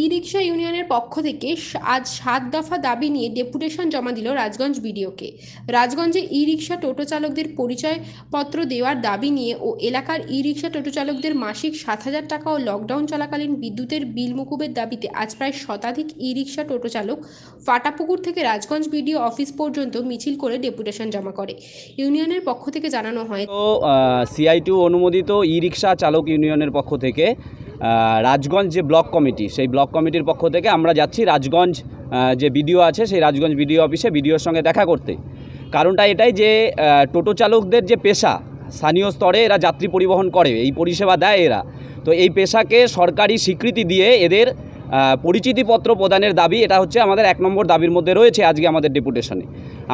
ই রিক্সা ইউনিয়নের পক্ষ থেকে আজ সাত দফা দাবি নিয়ে ডেপুটেশন জমা দিল রাজগঞ্জ বিডিওকে। রাজগঞ্জে ই রিক্সা টোটো চালকদের পরিচয়পত্র দেওয়ার দাবি নিয়ে ও এলাকার ই রিক্সা টোটো চালকদের মাসিক সাত হাজার টাকা ও লকডাউন চলাকালীন বিদ্যুতের বিল মুকুবের দাবিতে আজ প্রায় শতাধিক ই রিক্সা টোটো চালক ফাটাপুকুর থেকে রাজগঞ্জ বিডিও অফিস পর্যন্ত মিছিল করে ডেপুটেশন জমা করে। ইউনিয়নের পক্ষ থেকে জানানো হয় তো সিআইটু অনুমোদিত ই রিক্সা চালক ইউনিয়নের পক্ষ থেকে রাজগঞ্জ যে ব্লক কমিটি, সেই ব্লক কমিটির পক্ষ থেকে আমরা যাচ্ছি রাজগঞ্জ যে বিডিও আছে, সেই রাজগঞ্জ বিডিও অফিসে বিডিওর সঙ্গে দেখা করতে। কারণটা এটাই যে টোটো চালকদের যে পেশা, স্থানীয় স্তরে এরা যাত্রী পরিবহন করে, এই পরিষেবা দেয় এরা। তো এই পেশাকে সরকারি স্বীকৃতি দিয়ে এদের পরিচিতিপত্র প্রদানের দাবি, এটা হচ্ছে আমাদের এক নম্বর দাবির মধ্যে রয়েছে আজকে আমাদের ডেপুটেশনে।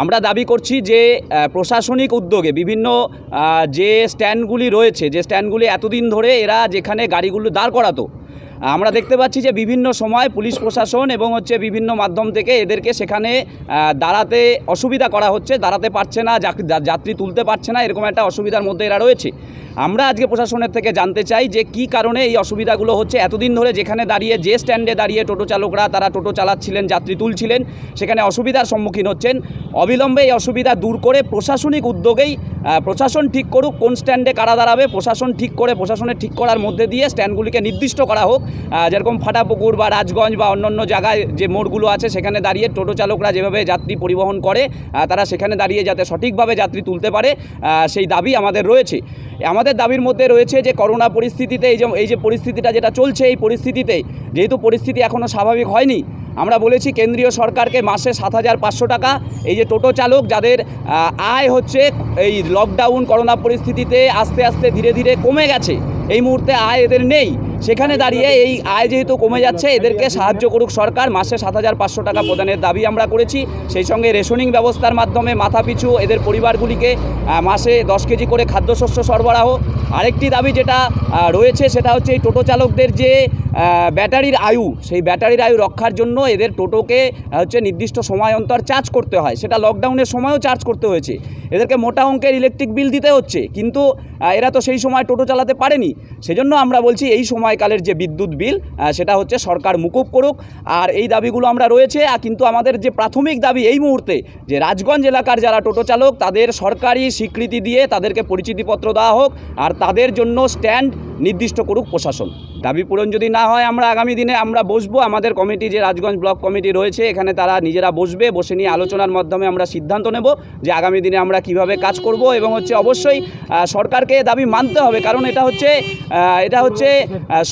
আমরা দাবি করছি যে প্রশাসনিক উদ্যোগে বিভিন্ন যে স্ট্যান্ডগুলি রয়েছে, যে স্ট্যান্ডগুলি এতদিন ধরে এরা যেখানে গাড়িগুলো দাঁড় করাতো আমরা দেখতে পাচ্ছি যে বিভিন্ন সময় পুলিশ প্রশাসন এবং হচ্ছে বিভিন্ন মাধ্যম থেকে এদেরকে সেখানে দাঁড়াতে অসুবিধা করা হচ্ছে, দাঁড়াতে পারছে না যাত্রী তুলতে পারছে না, এরকম একটা অসুবিধার মধ্যে এরা রয়েছে। আমরা আজকে প্রশাসনের থেকে জানতে চাই যে কি কারণে এই অসুবিধাগুলো হচ্ছে। এতদিন ধরে যেখানে দাঁড়িয়ে, যে স্ট্যান্ডে দাঁড়িয়ে টোটো চালকরা, তারা টোটো চালাচ্ছিলেন, যাত্রী তুলছিলেন, সেখানে অসুবিধার সম্মুখীন হচ্ছেন। অবিলম্বে এই অসুবিধা দূর করে প্রশাসনিক উদ্যোগেই প্রশাসন ঠিক করুক, কোন স্ট্যান্ডে কারা দাঁড়াবে, প্রশাসন ঠিক করে প্রশাসনের ঠিক করার মধ্যে দিয়ে স্ট্যান্ডগুলিকে নির্দিষ্ট করা হোক। যেরকম ফাটাপুকুর বা রাজগঞ্জ বা অন্যান্য জায়গায় যে মোড়গুলো আছে, সেখানে দাঁড়িয়ে টোটো চালকরা যেভাবে যাত্রী পরিবহন করে তারা সেখানে দাঁড়িয়ে যাতে সঠিকভাবে যাত্রী তুলতে পারে সেই দাবি আমাদের রয়েছে। আমাদের দাবির মধ্যে রয়েছে যে, করোনা পরিস্থিতিতে এই যে এই যে পরিস্থিতিটা যেটা চলছে, এই পরিস্থিতিতে, যেহেতু পরিস্থিতি এখনও স্বাভাবিক হয়নি আমরা বলেছি কেন্দ্রীয় সরকারকে মাসে সাত হাজার পাঁচশো টাকা। এই যে টোটো চালক, যাদের আয় হচ্ছে, এই লকডাউন করোনা পরিস্থিতিতে আস্তে আস্তে ধীরে ধীরে কমে গেছে, এই মুহূর্তে আয় এদের নেই। সেখানে দাঁড়িয়ে এই আয় যেহেতু কমে যাচ্ছে, এদেরকে সাহায্য করুক সরকার, মাসে সাত হাজার পাঁচশো টাকা প্রদানের দাবি আমরা করেছি। সেই সঙ্গে রেশনিং ব্যবস্থার মাধ্যমে মাথাপিছু এদের পরিবারগুলিকে মাসে দশ কেজি করে খাদ্যশস্য সরবরাহ। আরেকটি দাবি যেটা রয়েছে, সেটা হচ্ছে এই টোটো চালকদের যে ব্যাটারির আয়ু, সেই ব্যাটারির আয়ু রক্ষার জন্য এদের টোটোকে হচ্ছে নির্দিষ্ট সময় অন্তর চার্জ করতে হয়। সেটা লকডাউনের সময়ও চার্জ করতে হয়েছে। এদেরকে মোটা অঙ্কের ইলেকট্রিক বিল দিতে হচ্ছে। কিন্তু এরা তো সেই সময় টোটো চালাতে পারেনি। সেজন্য আমরা বলছি এই সময়কালের যে বিদ্যুৎ বিল সেটা হচ্ছে সরকার মুকুব করুক। আর এই দাবিগুলো আমরা রয়েছে। আর কিন্তু আমাদের যে প্রাথমিক দাবি এই মুহূর্তে, যে রাজগঞ্জ এলাকার যারা টোটো চালক, তাদের সরকারি স্বীকৃতি দিয়ে তাদেরকে পরিচিতিপত্র দেওয়া হোক। আর তাদের জন্য স্ট্যান্ড নির্দিষ্ট করুক প্রশাসন। দাবি পূরণ যদি না হয়, আমরা আগামী দিনে আমরা বসবো। আমাদের কমিটি, যে রাজগঞ্জ ব্লক কমিটি রয়েছে, এখানে তারা নিজেরা বসবে। বসে নিয়ে আলোচনার মাধ্যমে আমরা সিদ্ধান্ত নেব যে আগামী দিনে আমরা কীভাবে কাজ করব এবং হচ্ছে অবশ্যই সরকারকে দাবি মানতে হবে। কারণ এটা হচ্ছে এটা হচ্ছে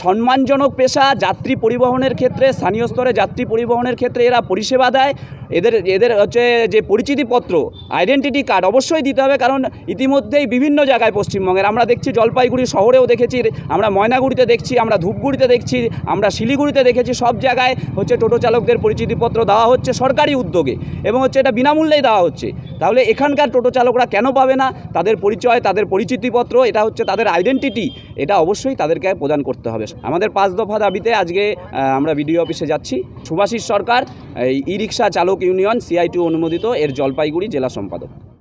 সম্মানজনক পেশা। যাত্রী পরিবহনের ক্ষেত্রে, স্থানীয় স্তরে যাত্রী পরিবহনের ক্ষেত্রে এরা পরিষেবা দেয়। এদের এদের হচ্ছে যে পরিচিতিপত্র, আইডেন্টিটি কার্ড অবশ্যই দিতে হবে। কারণ ইতিমধ্যেই বিভিন্ন জায়গায় পশ্চিমবঙ্গের, আমরা দেখছি জলপাইগুড়ি শহরেও দেখেছি আমরা ময়নাগুড়িতে দেখছি, আমরা ধূপগুড়িতে দেখছি, আমরা শিলিগুড়িতে দেখেছি, সব জায়গায় হচ্ছে টোটো চালকদের পরিচিতিপত্র দেওয়া হচ্ছে সরকারি উদ্যোগে এবং হচ্ছে এটা বিনামূল্যেই দেওয়া হচ্ছে। তাহলে এখানকার টোটো চালকরা কেন পাবে না? তাদের পরিচয়, তাদের পরিচিতিপত্র, এটা হচ্ছে তাদের আইডেন্টিটি এটা অবশ্যই তাদেরকে প্রদান করতে হবে। আমাদের পাঁচ দফা দাবিতে আজকে আমরা বিডিও অফিসে যাচ্ছি। সুভাষিস সরকার, এই ই রিক্সা চালক ইউনিয়ন সিআইটি অনুমোদিত, এর জলপাইগুড়ি জেলা সম্পাদক।